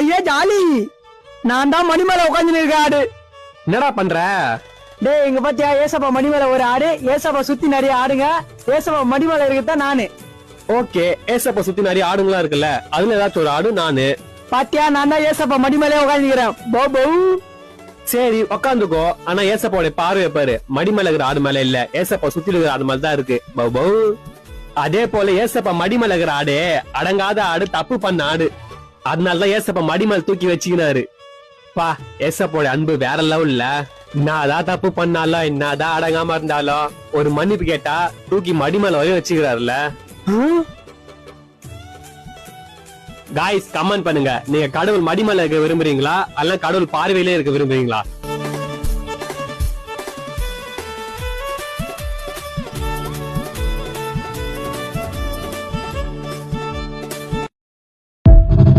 ஐயா ஜாலி. நான் தான் மணி மேல உட்காந்து இருக்க ஆடு என்னடா பண்ற? டேய் இங்க பாத்தியா ஏசப்பா மணி மேல ஒரு ஆடு. ஏசப்பா சுத்தி நிறைய ஆடுங்க. ஏசப்பா மணி மேல இருக்கத்தான் நானு. ஓகே ஏசப்ப சுத்தி நிறைய ஆடுங்களா இருக்குல்ல அதுல ஏதாச்சும் ஒரு ஆடு நானு. பாத்தியா நான் தான் ஏசப்பா மணி மேலே உட்காந்துக்கிறேன் போ போ. சரி உக்காந்துக்கோ. ஆனா ஏசப்பாவுடைய பார்வை பாரு. மடி மேல இருக்கிற ஆடு மேல இல்ல. ஏசப்பா சுத்தி இருக்கிற ஆடு மேல தான் இருக்கு பௌ. அதே போல ஏசப்பா மடி மேல இருக்கிற ஆடு அடங்காத ஆடு தப்பு பண்ண ஆடு. அதனாலதான் ஏசப்பா மடி மேல தூக்கி வச்சுக்கினாரு. பா ஏசப்போட அன்பு வேற லெவல்ல என்னதான் தப்பு பண்ணாலும் என்னதான் அடங்காம இருந்தாலும் ஒரு மன்னிப்பு கேட்டா தூக்கி மடி மேல வரையும் வச்சுக்கிறாருல்ல காய்ஸ் கமெண்ட் பண்ணுங்க. நீங்க கடவுள் மடிமலை இருக்க விரும்புறீங்களா? அல்ல கடவுள் பார்வையிலே இருக்க விரும்புறீங்களா?